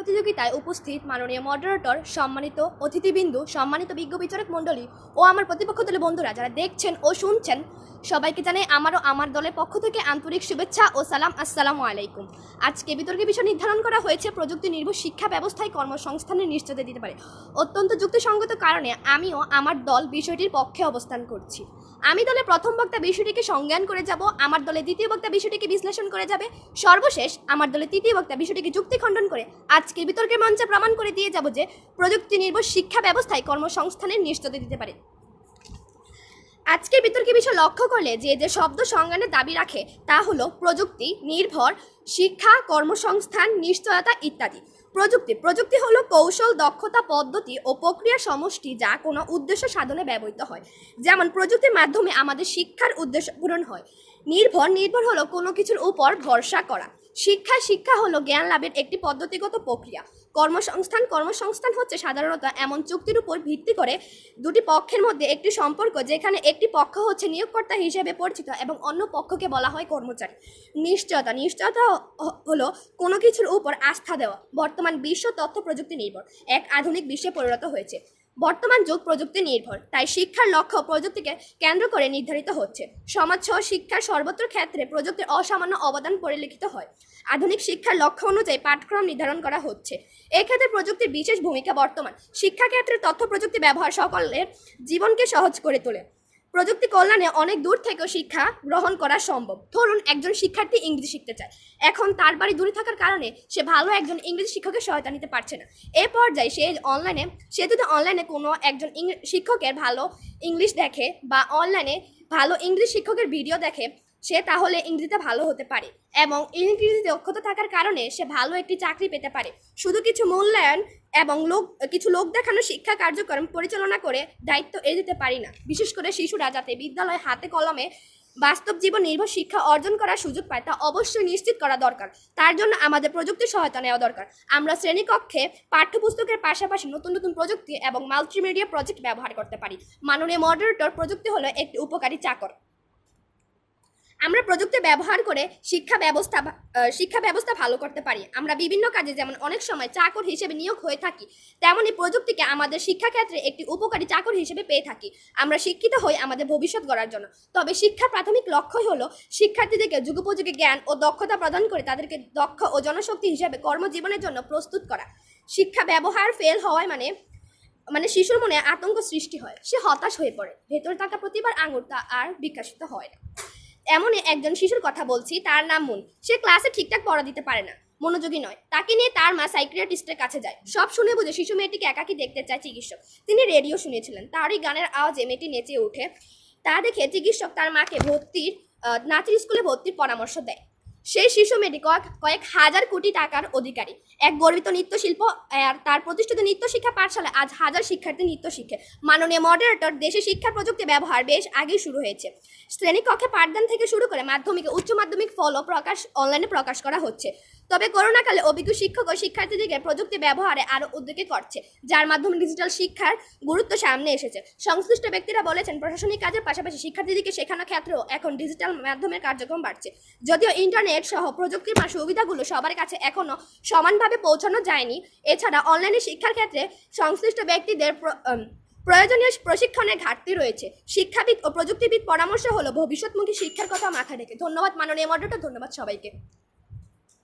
প্রতিযোগিতায় উপস্থিত মাননীয় মডারেটর সম্মানিত অতিথিবিন্দু, সম্মানিত বিজ্ঞ বিচারক মণ্ডলী ও আমার প্রতিপক্ষ দলের বন্ধুরা যারা দেখছেন ও শুনছেন সবাইকে জানাই আমারও আমার দলের পক্ষ থেকে আন্তরিক শুভেচ্ছা ও সালাম। আসসালামু আলাইকুম। আজকে বিতর্কের বিষয় নির্ধারণ করা হয়েছে। প্রযুক্তি নির্ভর শিক্ষা ব্যবস্থায় কর্মসংস্থানের নিশ্চয়তা দিতে পারে। অত্যন্ত যুক্তিসঙ্গত কারণে আমিও আমার দল বিষয়টির পক্ষে অবস্থান করছি। আমি দলে প্রথম বক্তা বিষয়টিকে সংজ্ঞান করে যাব। আমার দলে দ্বিতীয় বক্তা বিষয়টিকে বিশ্লেষণ করে যাবে। সর্বশেষ আমার দলের তৃতীয় বক্তা বিষয়টিকে যুক্তি খণ্ডন করে আজকের বিতর্কের মঞ্চে প্রমাণ করে দিয়ে যাব যে প্রযুক্তি নির্ভর শিক্ষা ব্যবস্থায় কর্মসংস্থানের নিশ্চয়তা দিতে পারে। আজকের বিতর্কে বিষয় লক্ষ্য করলে যে যে শব্দ সংজ্ঞানের দাবি রাখে তা হলো প্রযুক্তি, নির্ভর, শিক্ষা, কর্মসংস্থান, নিশ্চয়তা ইত্যাদি। প্রযুক্তি প্রযুক্তি হলো কৌশল, দক্ষতা, পদ্ধতি ও প্রক্রিয়া সমষ্টি যা কোনো উদ্দেশ্য সাধনে ব্যবহৃত হয়। যেমন প্রযুক্তির মাধ্যমে আমাদের শিক্ষার উদ্দেশ্য পূরণ হয়। নির্ভর নির্ভর হলো কোনো কিছুর উপর ভরসা করা। শিক্ষা শিক্ষা হলো জ্ঞান লাভের একটি পদ্ধতিগত প্রক্রিয়া। কর্মসংস্থান কর্মসংস্থান হচ্ছে সাধারণত এমন চুক্তির উপর ভিত্তি করে দুটি পক্ষের মধ্যে একটি সম্পর্ক, যেখানে একটি পক্ষ হচ্ছে নিয়োগকর্তা হিসেবে পরিচিত এবং অন্য পক্ষকে বলা হয় কর্মচারী। নিশ্চয়তা নিশ্চয়তা হলো কোনো কিছুর উপর আস্থা দেওয়া। বর্তমান বিশ্ব তথ্য প্রযুক্তি নির্ভর। এক আধুনিক বিশ্বে পরিণত হয়েছে। বর্তমান যুগ প্রযুক্তি নির্ভর। তাই শিক্ষার লক্ষ্য প্রযুক্তিকে কেন্দ্র করে নির্ধারিত হচ্ছে। সমাজ সহ শিক্ষার সর্বত্র ক্ষেত্রে প্রযুক্তির অসামান্য অবদান পরিলক্ষিত হয়। আধুনিক শিক্ষার লক্ষ্য অনুযায়ী পাঠক্রম নির্ধারণ করা হচ্ছে। এক্ষেত্রে প্রযুক্তির বিশেষ ভূমিকা বর্তমান। শিক্ষাক্ষেত্রে তথ্য প্রযুক্তি ব্যবহার সকলের জীবনকে সহজ করে তোলে। প্রযুক্তি কল্যাণে অনেক দূর থেকেও শিক্ষা গ্রহণ করা সম্ভব। ধরুন, একজন শিক্ষার্থী ইংরেজি শিখতে চায়। এখন তার বাড়ি দূরে থাকার কারণে সে ভালো একজন ইংরেজি শিক্ষকের সহায়তা নিতে পারছে না। এ পর্যায়ে সে অনলাইনে সে যদি অনলাইনে কোনো একজন শিক্ষকের ভালো ইংলিশ দেখে বা অনলাইনে ভালো ইংলিশ শিক্ষকের ভিডিও দেখে সে তাহলে ইংরেজিতে ভালো হতে পারে এবং ইংরেজিতে দক্ষতা থাকার কারণে সে ভালো একটি চাকরি পেতে পারে। শুধু কিছু মূল্যায়ন এবং লোক, কিছু লোক দেখানো শিক্ষা কার্যক্রম পরিচালনা করে দায়িত্ব এড়ে দিতে পারি না। বিশেষ করে শিশুরা যাতে বিদ্যালয়ে হাতে কলমে বাস্তব জীবন নির্ভর শিক্ষা অর্জন করার সুযোগ পায় তা অবশ্যই নিশ্চিত করা দরকার। তার জন্য আমাদের প্রযুক্তির সহায়তা নেওয়া দরকার। আমরা শ্রেণীকক্ষে পাঠ্যপুস্তকের পাশাপাশি নতুন নতুন প্রযুক্তি এবং মাল্টিমিডিয়া প্রজেক্ট ব্যবহার করতে পারি। মাননীয় মডারেটর প্রযুক্তি হলো একটি উপকারী চাকর। আমরা প্রযুক্তি ব্যবহার করে শিক্ষা ব্যবস্থা শিক্ষা ব্যবস্থা ভালো করতে পারি। আমরা বিভিন্ন কাজে যেমন অনেক সময় চাকর হিসেবে নিয়োগ হয়ে থাকি তেমনি প্রযুক্তিকে আমাদের শিক্ষাক্ষেত্রে একটি উপকারী চাকর হিসেবে পেয়ে থাকি। আমরা শিক্ষিত হই আমাদের ভবিষ্যৎ গড়ার জন্য। তবে শিক্ষার প্রাথমিক লক্ষ্যই হলো শিক্ষার্থীদেরকে যুগোপযোগী জ্ঞান ও দক্ষতা প্রদান করে তাদেরকে দক্ষ ও জনশক্তি হিসেবে কর্মজীবনের জন্য প্রস্তুত করা। শিক্ষা ব্যবহার ফেল হওয়ায় মানে মানে শিশুর মনে আতঙ্ক সৃষ্টি হয়। সে হতাশ হয়ে পড়ে। ভেতরে থাকা প্রতিবার আঙুর তা আর বিকাশিত হয় না। এমনই একজন শিশুর কথা বলছি, তার নাম মুন। সে ক্লাসে ঠিকঠাক পড়া দিতে পারে না। মনোযোগী নয়। তাকে নিয়ে তার মা সাইক্রিয়াটিস্টের কাছে যায়। সব শুনে বুঝে শিশু মেয়েটিকে একাকি দেখতে চায় চিকিৎসক। তিনি রেডিও শুনেছিলেন। তারই গানের আওয়াজে মেয়েটি নেচে ওঠে। তা দেখে চিকিৎসক তার মাকে ভর্তির নাচের স্কুলে ভর্তির পরামর্শ দেয়। সেই শিশু মেয়েটি কয়েক কয়েক হাজার কোটি টাকার অধিকারী। এক গর্বিত নৃত্যশিল্প আর তার প্রতিষ্ঠিত নৃত্য শিক্ষা পাঠশালা আজ হাজার শিক্ষার্থী নৃত্য শিখে মাননীয় মডারেটর দেশে শিক্ষা প্রযুক্তি ব্যবহার বেশ আগেই শুরু হয়েছে। শ্রেণীকক্ষে পাঠদান থেকে শুরু করে মাধ্যমিকে, উচ্চ মাধ্যমিক ফলও প্রকাশ অনলাইনে প্রকাশ করা হচ্ছে। তবে করোনাকালে অভিজ্ঞ শিক্ষক ও শিক্ষার্থীদেরকে প্রযুক্তি ব্যবহারে আরও উদ্যোগী করছে, যার মাধ্যমে ডিজিটাল শিক্ষার গুরুত্ব সামনে এসেছে। সংশ্লিষ্ট ব্যক্তিরা বলেছেন, প্রশাসনিক কাজের পাশাপাশি শিক্ষার্থীদেরকে শেখানোর ক্ষেত্রেও এখন ডিজিটাল মাধ্যমের কার্যক্রম বাড়ছে। যদিও ইন্টারনেট সহ প্রযুক্তির সুবিধাগুলো সবার কাছে এখনও সমানভাবে পৌঁছানো যায়নি, এছাড়া অনলাইনে শিক্ষার ক্ষেত্রে সংশ্লিষ্ট ব্যক্তিদের প্র- প্রয়োজনীয় প্রশিক্ষণের ঘাটতি রয়েছে। শিক্ষাবিদ ও প্রযুক্তিবিদ পরামর্শ হলো, ভবিষ্যৎমুখী শিক্ষার কথা মাথায় রেখে। ধন্যবাদ, মাননীয় মডারেটর ধন্যবাদ সবাইকে।